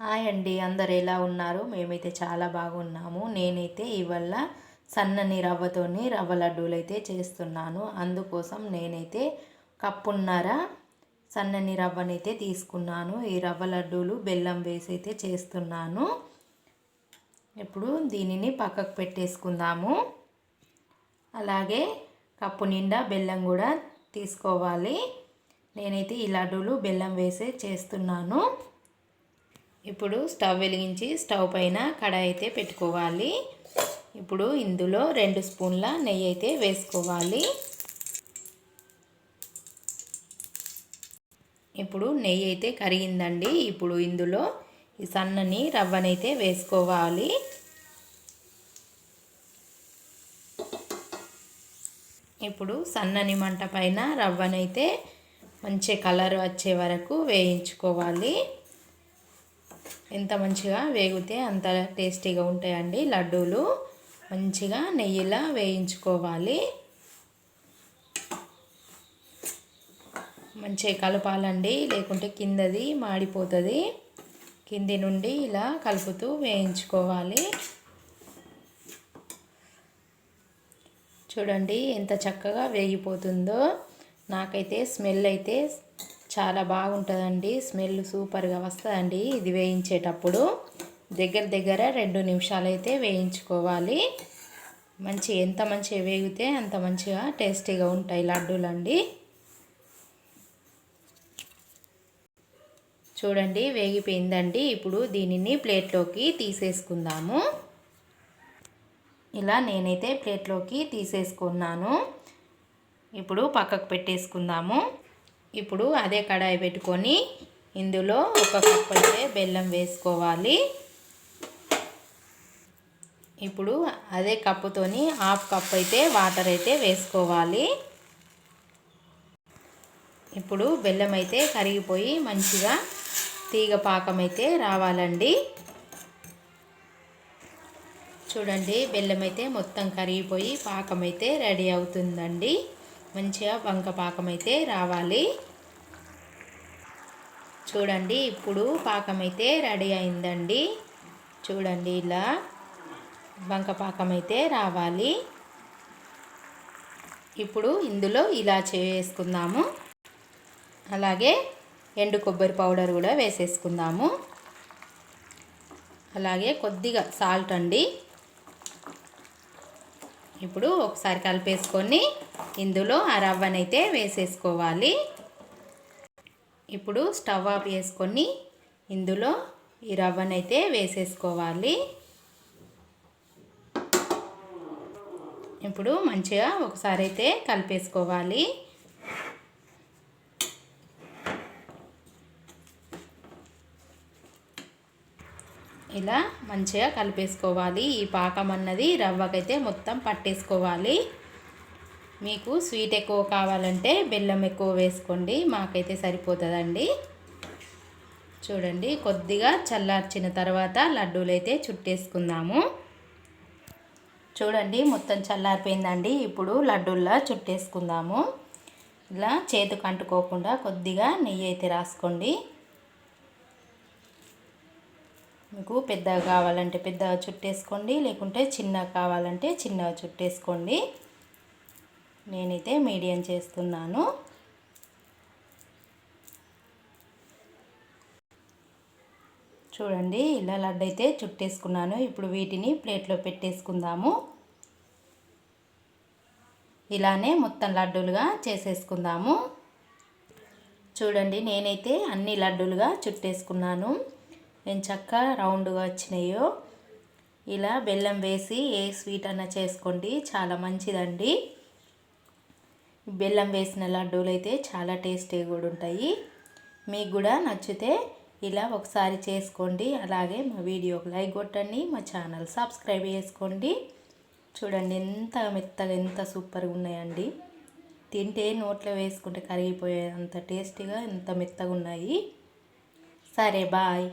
Hi అండి అందరు ఎలా ఉన్నారు? మేమైతే చాలా బాగున్నాము. నేనైతే ఇవాళ సన్నని రవ్వతోని రవ్వ లడ్డూలు అయితే చేస్తున్నాను. అందుకోసం నేనైతే కప్పున్నర సన్నని రవ్వనైతే తీసుకున్నాను. ఈ రవ్వ లడ్డూలు బెల్లం వేసి అయితే చేస్తున్నాను. ఇప్పుడు దీనిని పక్కకు పెట్టేసుకుందాము. అలాగే కప్పు నిండా బెల్లం కూడా తీసుకోవాలి. నేనైతే ఈ లడ్డూలు బెల్లం వేసే చేస్తున్నాను. ఇప్పుడు స్టవ్ వెలిగించి స్టవ్ పైన కడాయి అయితే పెట్టుకోవాలి. ఇప్పుడు ఇందులో రెండు స్పూన్ల నెయ్యి అయితే వేసుకోవాలి. ఇప్పుడు నెయ్యి అయితే కరిగిందండి. ఇప్పుడు ఇందులో ఈ సన్నని రవ్వనైతే వేసుకోవాలి. ఇప్పుడు సన్నని మంట పైన రవ్వనైతే మంచి కలర్ వచ్చే వరకు వేయించుకోవాలి. ఎంత మంచిగా వేగితే అంత టేస్టీగా ఉంటాయండి లడ్డూలు. మంచిగా నెయ్యిలా వేయించుకోవాలి. మంచిగా కలపాలండి లేకుంటే కిందది మాడిపోతుంది. కింది నుండి ఇలా కలుపుతూ వేయించుకోవాలి. చూడండి ఎంత చక్కగా వేగిపోతుందో. నాకైతే స్మెల్ అయితే చాలా బాగుంటుందండి. స్మెల్ సూపర్గా వస్తుందండి. ఇది వేయించేటప్పుడు దగ్గర దగ్గర రెండు నిమిషాలు అయితే వేయించుకోవాలి. మంచి ఎంత మంచిగా వేగితే అంత మంచిగా టేస్టీగా ఉంటాయి లడ్డూలండి. చూడండి వేగిపోయిందండి. ఇప్పుడు దీనిని ప్లేట్లోకి తీసేసుకుందాము. ఇలా నేనైతే ప్లేట్లోకి తీసేసుకున్నాను. ఇప్పుడు పక్కకు పెట్టేసుకుందాము. ఇప్పుడు అదే కడాయి పెట్టుకొని ఇందులో ఒక కప్ అయితే బెల్లం వేసుకోవాలి. ఇప్పుడు అదే కప్పుతోని హాఫ్ కప్ అయితే వాటర్ అయితే వేసుకోవాలి. ఇప్పుడు బెల్లం అయితే కరిగిపోయి మంచిగా తీగ పాకం అయితే రావాలండి. చూడండి బెల్లం అయితే మొత్తం కరిగిపోయి పాకం అయితే రెడీ అవుతుందండి. మంచిగా వంక పాకం అయితే రావాలి. చూడండి ఇప్పుడు పాకం అయితే రెడీ అయిందండి. చూడండి ఇలా వంక పాకం అయితే రావాలి. ఇప్పుడు ఇందులో ఇలా వేసుకుందాము. అలాగే ఎండు కొబ్బరి పౌడర్ కూడా వేసేసుకుందాము. అలాగే కొద్దిగా సాల్ట్ అండి. ఇప్పుడు ఒకసారి కలిపేసుకొని ఇందులో ఆ రవ్వనైతే వేసేసుకోవాలి. ఇప్పుడు స్టవ్ ఆఫ్ చేసుకొని ఇందులో ఈ రవ్వనైతే వేసేసుకోవాలి. ఇప్పుడు మంచిగా ఒకసారి అయితే కలిపేసుకోవాలి. ఇలా మంచిగా కలిపేసుకోవాలి. ఈ పాకం అన్నది రవ్వకైతే మొత్తం పట్టేసుకోవాలి. మీకు స్వీట్ ఎక్కువ కావాలంటే బెల్లం ఎక్కువ వేసుకోండి. మాకైతే సరిపోతుందండి. చూడండి కొద్దిగా చల్లార్చిన తర్వాత లడ్డూలు అయితే చుట్టేసుకుందాము. చూడండి మొత్తం చల్లారిపోయిందండి. ఇప్పుడు లడ్డూల్లా చుట్టేసుకుందాము. ఇలా చేతికి అంటుకోకుండా కొద్దిగా నెయ్యి అయితే రాసుకోండి. మీకు పెద్దగా కావాలంటే పెద్దగా చుట్టేసుకోండి లేకుంటే చిన్నగా కావాలంటే చిన్నగా చుట్టేసుకోండి. నేనైతే మీడియం చేస్తున్నాను. చూడండి ఇలా లడ్డు అయితే చుట్టేసుకున్నాను. ఇప్పుడు వీటిని ప్లేట్లో పెట్టేసుకుందాము. ఇలానే మొత్తం లడ్డూలుగా చేసేసుకుందాము. చూడండి నేనైతే అన్ని లడ్డూలుగా చుట్టేసుకున్నాను. నేను చక్క రౌండ్గా వచ్చినాయో. ఇలా బెల్లం వేసి ఏ స్వీట్ అన్నా చేసుకోండి చాలా మంచిదండి. బెల్లం వేసిన లడ్డూలు అయితే చాలా టేస్టీ కూడా ఉంటాయి. మీకు కూడా నచ్చితే ఇలా ఒకసారి చేసుకోండి అలాగే మా వీడియోకి లైక్ కొట్టండి మా ఛానల్ సబ్స్క్రైబ్ చేసుకోండి. చూడండి ఎంత మెత్తగా ఎంత సూపర్గా ఉన్నాయండి. తింటే నోట్లో వేసుకుంటే కరిగిపోయే అంత టేస్టీగా ఎంత మెత్తగా ఉన్నాయి. సరే బాయ్.